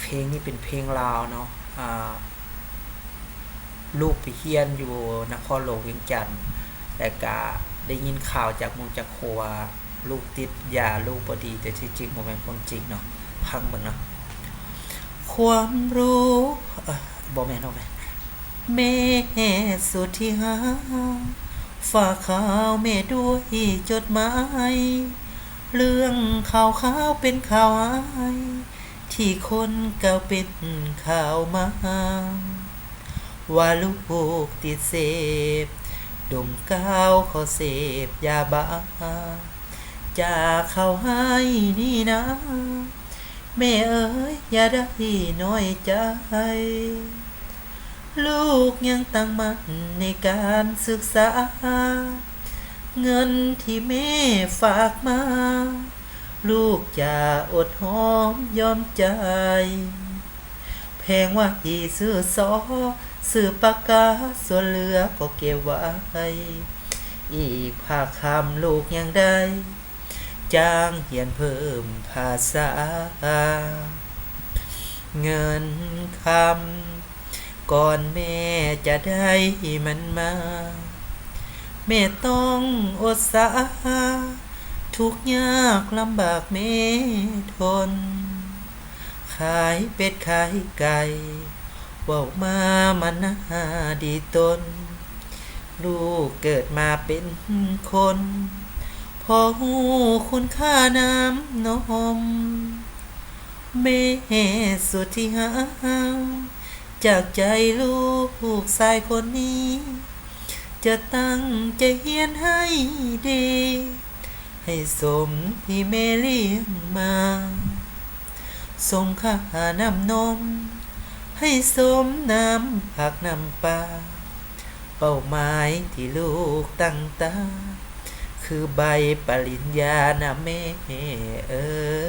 เพลงนี้เป็นเพลงลาวเนาะลูกไปเฮียนอยู่นครหลวงเวียงจันทน์แต่ก็ได้ยินข่าวจากมูจากครัวาลูกติดยาลูกบ่ดี แต่ที่จริงบ่แม่นคนจริงเนาะพังเบิ่งเนาะความรู้เอ้อบ่แม่นบ่แม่นแม่สุดที่หาฝากข่าวแม่ด้วยจดหมาย เรื่องข่าวข่าวเป็นข่าวหาย ที่คนเก่าเป็นข่าวมา ว่าลูกติดเสพดมกาวเขาเสพยาบ้าจากเข้าให้นี่นะ แม่เอ๋ยอย่าได้น้อยใจ ลูกยังตั้งมั่นในการศึกษา เงินที่แม่ฝากมา ลูกจะอดหอมยอมใจ แพงว่าอีซื้อซอซื้อปากกาส่วนเหลือก็เก็บไว้ อีกภาคคำลูกยังได้จ้างเหียนเพิ่มภาษา เงินคำก่อนแม่จะได้มันมา แม่ต้องอดสา ทุกยากลำบากแม่ทน ขายเป็ดขายไก่เว่ามามันนาดีตน ลูกเกิดมาเป็นคน พอหูคุณค่าน้ำนมแม่สุดที่หาจากใจลูกชายคนนี้ จะตั้งใจเฮียนให้ดี ให้สมที่แม่เลี้ยงมาสมค่าน้ำนม ให้สมน้ำผักน้ำปลาเป้าหมายที่ลูกตั้งตาคือใบปริญญานะแม่เออ